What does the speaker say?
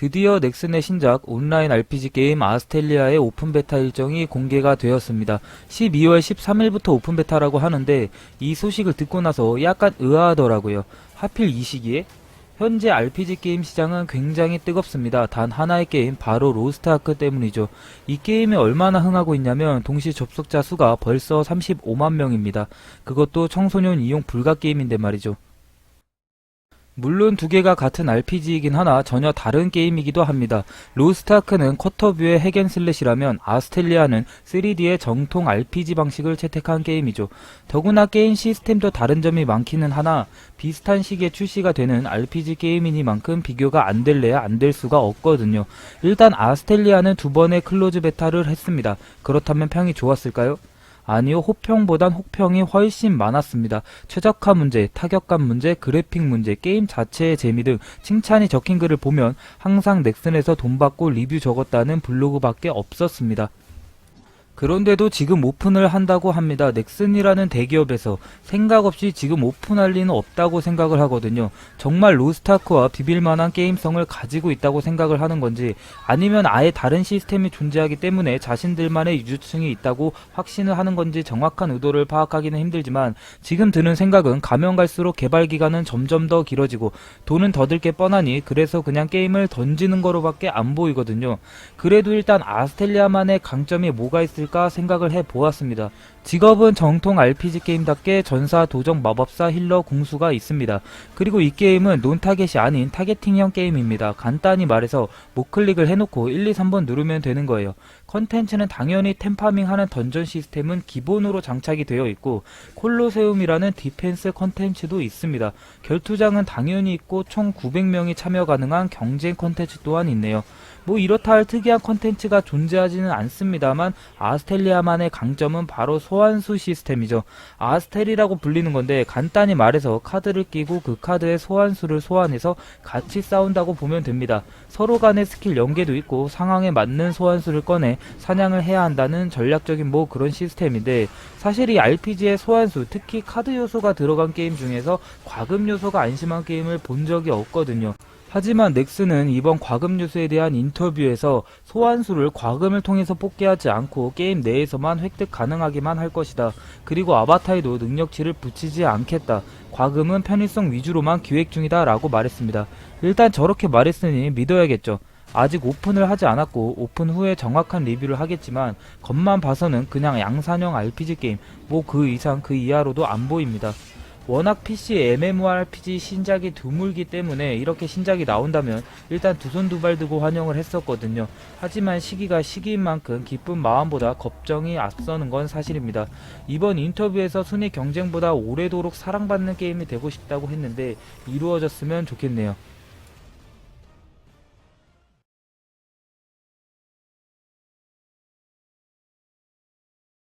드디어 넥슨의 신작 온라인 RPG 게임 아스텔리아의 오픈 베타 일정이 공개가 되었습니다. 12월 13일부터 오픈 베타라고 하는데 이 소식을 듣고 나서 약간 의아하더라고요. 하필 이 시기에? 현재 RPG 게임 시장은 굉장히 뜨겁습니다. 단 하나의 게임 바로 로스트아크 때문이죠. 이 게임이 얼마나 흥하고 있냐면 동시 접속자 수가 벌써 35만 명입니다. 그것도 청소년 이용 불가 게임인데 말이죠. 물론 두 개가 같은 RPG이긴 하나 전혀 다른 게임이기도 합니다. 로스트아크는 쿼터뷰의 핵앤슬래시라면 아스텔리아는 3D의 정통 RPG 방식을 채택한 게임이죠. 더구나 게임 시스템도 다른 점이 많기는 하나 비슷한 시기에 출시가 되는 RPG 게임이니만큼 비교가 안 될래야 안 될 수가 없거든요. 일단 아스텔리아는 두 번의 클로즈 베타를 했습니다. 그렇다면 평이 좋았을까요? 아니요, 호평보단 혹평이 훨씬 많았습니다. 최적화 문제, 타격감 문제, 그래픽 문제, 게임 자체의 재미 등 칭찬이 적힌 글을 보면 항상 넥슨에서 돈 받고 리뷰 적었다는 블로그밖에 없었습니다. 그런데도 지금 오픈을 한다고 합니다. 넥슨이라는 대기업에서 생각 없이 지금 오픈할 리는 없다고 생각을 하거든요. 정말 로스타크와 비빌만한 게임성을 가지고 있다고 생각을 하는 건지 아니면 아예 다른 시스템이 존재하기 때문에 자신들만의 유주층이 있다고 확신을 하는 건지 정확한 의도를 파악하기는 힘들지만 지금 드는 생각은 가면 갈수록 개발 기간은 점점 더 길어지고 돈은 더 들 게 뻔하니 그래서 그냥 게임을 던지는 거로밖에 안 보이거든요. 그래도 일단 아스텔리아만의 강점이 뭐가 있을까 생각을 해 보았습니다. 직업은 정통 RPG 게임답게 전사, 도적, 마법사, 힐러, 궁수가 있습니다. 그리고 이 게임은 논타겟이 아닌 타겟팅형 게임입니다. 간단히 말해서 모클릭을 해놓고 1, 2, 3번 누르면 되는 거예요. 컨텐츠는 당연히 템파밍 하는 던전 시스템은 기본으로 장착이 되어 있고 콜로세움이라는 디펜스 컨텐츠도 있습니다. 결투장은 당연히 있고 총 900명이 참여 가능한 경쟁 컨텐츠 또한 있네요. 뭐 이렇다 할 특이한 컨텐츠가 존재하지는 않습니다만 아스텔리아만의 강점은 바로 소환수 시스템이죠. 아스텔이라고 불리는 건데 간단히 말해서 카드를 끼고 그 카드의 소환수를 소환해서 같이 싸운다고 보면 됩니다. 서로 간의 스킬 연계도 있고 상황에 맞는 소환수를 꺼내 사냥을 해야 한다는 전략적인 뭐 그런 시스템인데 사실 이 RPG의 소환수 특히 카드 요소가 들어간 게임 중에서 과금 요소가 안심한 게임을 본 적이 없거든요. 하지만 넥슨은 이번 과금 요소에 대한 인터뷰에서 소환수를 과금을 통해서 뽑게 하지 않고 게임 내에서만 획득 가능하게만 할 것이다. 그리고 아바타에도 능력치를 붙이지 않겠다. 과금은 편의성 위주로만 기획 중이다 라고 말했습니다. 일단 저렇게 말했으니 믿어야겠죠. 아직 오픈을 하지 않았고 오픈 후에 정확한 리뷰를 하겠지만 겉만 봐서는 그냥 양산형 RPG 게임 뭐 그 이상 그 이하로도 안 보입니다. 워낙 PC MMORPG 신작이 드물기 때문에 이렇게 신작이 나온다면 일단 두 손 두 발 두고 환영을 했었거든요. 하지만 시기가 시기인 만큼 기쁜 마음보다 걱정이 앞서는 건 사실입니다. 이번 인터뷰에서 순위 경쟁보다 오래도록 사랑받는 게임이 되고 싶다고 했는데 이루어졌으면 좋겠네요.